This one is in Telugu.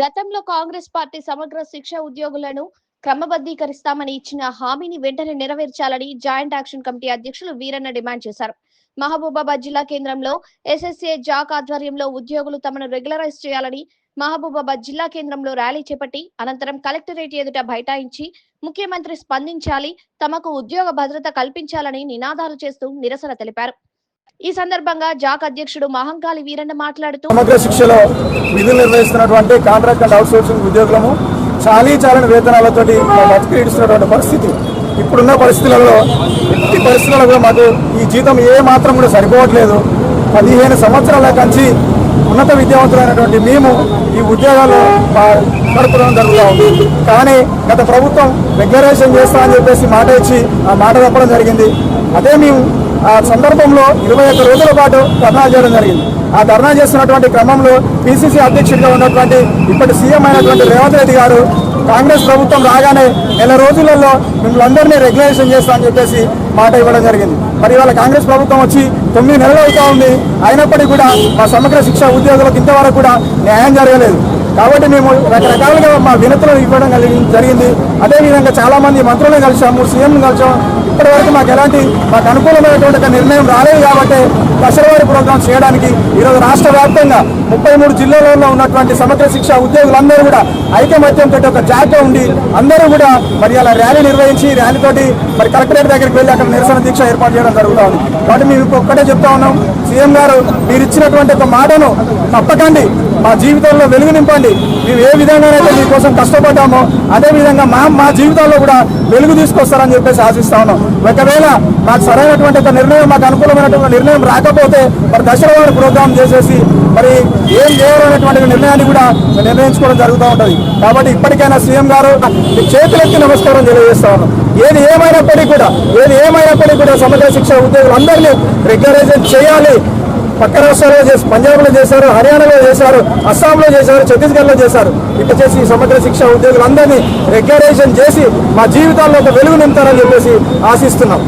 గతంలో కాంగ్రెస్ పార్టీ సమగ్ర శిక్ష ఉద్యోగులను క్రమబద్ధీకరిస్తామని ఇచ్చిన హామీని వెంటనే నెరవేర్చాలని జాయింట్ యాక్షన్ కమిటీ అధ్యక్షులు వీరన్న డిమాండ్ చేశారు. మహబూబాబాద్ జిల్లా కేంద్రంలో ఎస్ఎస్ఏ జాక్ ఆధ్వర్యంలో ఉద్యోగులు తమను రెగ్యులరైజ్ చేయాలని మహబూబాబాద్ జిల్లా కేంద్రంలో ర్యాలీ చేపట్టి అనంతరం కలెక్టరేట్ ఎదుట బైఠాయించి ముఖ్యమంత్రి స్పందించాలి తమకు ఉద్యోగ భద్రత కల్పించాలని నినాదాలు చేస్తూ నిరసన తెలిపారు. ఈ సందర్భంగా జాక్ అధ్యక్షుడు మహంకాళి వీరన్న మాట్లాడుతూ సమగ్ర శిక్షలో విధులు నిర్వహిస్తున్నటువంటి కాంట్రాక్ట్ అండ్ అవుట్సోర్సింగ్ ఉద్యోగులము చాలీ చాలని వేతనాలతో మా పరిస్థితి. ఇప్పుడున్న పరిస్థితులలో ఎట్టి పరిస్థితులలో కూడా మాకు ఈ జీతం ఏ మాత్రం కూడా సరిపోవట్లేదు. పదిహేను సంవత్సరాల కంచి ఉన్నత విద్యావంతులైనటువంటి మేము ఈ ఉద్యోగాల్లో మా- గడపడం జరుగుతూ ఉంది. కానీ గత ప్రభుత్వం రెగ్యులరేషన్ చేస్తా అని చెప్పేసి మాట ఇచ్చి ఆ మాట తప్పడం జరిగింది. అదే మేము ఆ సందర్భంలో ఇరవై ఒక్క రోజుల పాటు ధర్నా చేయడం జరిగింది. ఆ ధర్నా చేస్తున్నటువంటి క్రమంలో పిసిసి అధ్యక్షుడిగా ఉన్నటువంటి ఇప్పటి సీఎం అయినటువంటి రేవంత్ రెడ్డి గారు కాంగ్రెస్ ప్రభుత్వం రాగానే నెల రోజులలో మిమ్మల్ని అందరినీ రెగ్యులేషన్ చేస్తామని చెప్పేసి మాట ఇవ్వడం జరిగింది. మరి ఇవాళ కాంగ్రెస్ ప్రభుత్వం వచ్చి తొమ్మిది నెలలు అవుతా ఉంది. అయినప్పటికీ కూడా మా సమగ్ర శిక్ష ఉద్యోగులకు ఇంతవరకు కూడా న్యాయం జరగలేదు. కాబట్టి మేము రకరకాలుగా మా వినతులు ఇవ్వడం జరిగింది. అదేవిధంగా చాలా మంది మంత్రులను కలిసాము సీఎం కలిసాము ఇప్పటి వరకు మాకు ఎలాంటి మాకు అనుకూలమైనటువంటి నిర్ణయం రాలేదు కాబట్టి దశలవారి ప్రోగ్రామ్స్ చేయడానికి ఈరోజు రాష్ట్ర వ్యాప్తంగా ముప్పై మూడు జిల్లాలలో ఉన్నటువంటి సమగ్ర శిక్ష ఉద్యోగులందరూ కూడా ఐకమత్యంతో ఒక జాగ్రత్త ఉండి అందరూ కూడా మరి అలా ర్యాలీ నిర్వహించి ర్యాలీతోటి మరి కలెక్టరేట్ దగ్గరికి వెళ్ళి అక్కడ నిరసన దీక్ష ఏర్పాటు చేయడం జరుగుతూ ఉంది కాబట్టి మేము ఇప్పుడు ఒక్కటే చెప్తా ఉన్నాం సీఎం గారు మీరు ఇచ్చినటువంటి ఒక మాటను తప్పకండి. మా జీవితంలో వెలుగు నింపండి. మేము ఏ విధంగానైతే మీకోసం కష్టపడ్డామో అదే విధంగా మా మా జీవితాల్లో కూడా వెలుగు తీసుకొస్తారని చెప్పేసి ఆశిస్తా ఉన్నాం. ఒకవేళ మాకు సరైనటువంటి ఒక నిర్ణయం మాకు అనుకూలమైనటువంటి నిర్ణయం రాకపోతే మరి దశల వారి ప్రోగ్రాం చేసేసి మరి ఏం చేయాలనేటువంటి నిర్ణయాన్ని కూడా నిర్ణయించుకోవడం జరుగుతూ ఉంటుంది. కాబట్టి ఇప్పటికైనా సీఎం గారు మీ చేతులెత్తి నమస్కారం తెలియజేస్తా ఉన్నాం. ఏది ఏమైనప్పటికీ కూడా ఏది ఏమైనప్పటికీ కూడా సమగ్ర శిక్ష ఉద్యోగులందరినీ రెగ్యులరైజేషన్ చేయాలి. పక్క రాష్ట్రాల్లో చేసి పంజాబ్లో చేశారు హర్యానాలో చేశారు అస్సాంలో చేశారు ఛత్తీస్గఢ్లో చేశారు. ఇట్లా చేసి ఈ సమగ్ర శిక్ష ఉద్యోగులందరినీ రెగ్యులరైజేషన్ చేసి మా జీవితాల్లో ఒక వెలుగు నింపుతారని చెప్పేసి ఆశిస్తున్నాం.